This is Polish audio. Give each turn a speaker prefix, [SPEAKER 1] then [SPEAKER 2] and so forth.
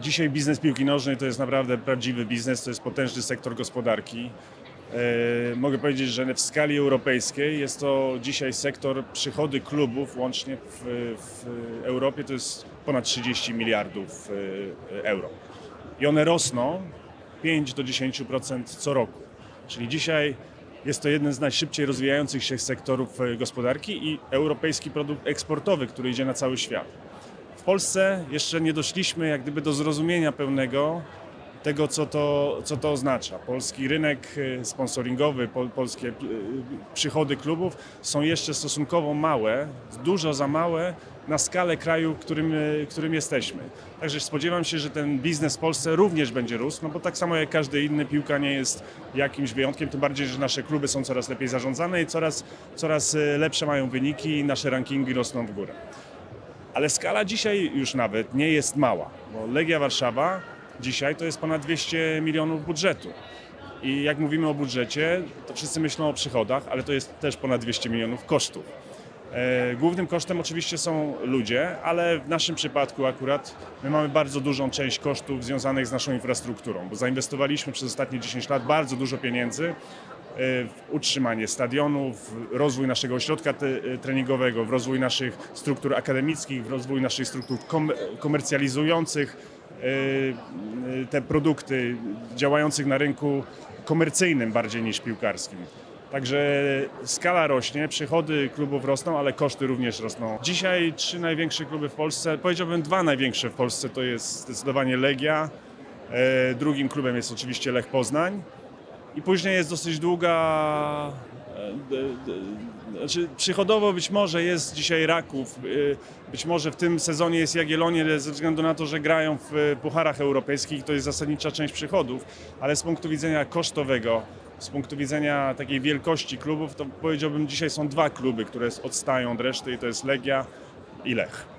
[SPEAKER 1] Dzisiaj biznes piłki nożnej to jest naprawdę prawdziwy biznes, to jest potężny sektor gospodarki. E, Mogę powiedzieć, że w skali europejskiej jest to dzisiaj sektor przychody klubów łącznie w, w Europie to jest ponad 30 miliardów e, euro. I one rosną 5 do 10% co roku. Czyli dzisiaj jest to jeden z najszybciej rozwijających się sektorów e, gospodarki i europejski produkt eksportowy, który idzie na cały świat. W Polsce jeszcze nie doszliśmy jak gdyby do zrozumienia pełnego tego, co to, co to oznacza. Polski rynek e, sponsoringowy, pol, polskie e, przychody klubów są jeszcze stosunkowo małe, dużo za małe na skalę kraju, którym, e, którym jesteśmy. Także spodziewam się, że ten biznes w Polsce również będzie rósł, no bo tak samo jak każdy inny, piłka nie jest jakimś wyjątkiem, tym bardziej, że nasze kluby są coraz lepiej zarządzane i coraz, coraz lepsze mają wyniki i nasze rankingi rosną w górę. Ale skala dzisiaj już nawet nie jest mała, bo Legia Warszawa dzisiaj to jest ponad 200 milionów budżetu. I jak mówimy o budżecie, to wszyscy myślą o przychodach, ale to jest też ponad 200 milionów kosztów. E, Głównym kosztem oczywiście są ludzie, ale w naszym przypadku akurat my mamy bardzo dużą część kosztów związanych z naszą infrastrukturą, bo zainwestowaliśmy przez ostatnie 10 lat bardzo dużo pieniędzy w utrzymanie stadionów, w rozwój naszego ośrodka e, treningowego, w rozwój naszych struktur akademickich, w rozwój naszych struktur kom- komercjalizujących e, te produkty, działających na rynku komercyjnym bardziej niż piłkarskim. Także skala rośnie, przychody klubów rosną, ale koszty również rosną. Dzisiaj trzy największe kluby w Polsce, powiedziałbym dwa największe w Polsce, to jest zdecydowanie Legia, drugim klubem jest oczywiście Lech Poznań i później jest dosyć długa, e, d- d- znaczy przychodowo być może jest dzisiaj Raków, e, być może w tym sezonie jest Jagiellonie ze względu na to, że grają w e, pucharach europejskich, to jest zasadnicza część przychodów, ale z punktu widzenia kosztowego, z punktu widzenia takiej wielkości klubów, to powiedziałbym dzisiaj są dwa kluby, które odstają od reszty i to jest Legia i Lech.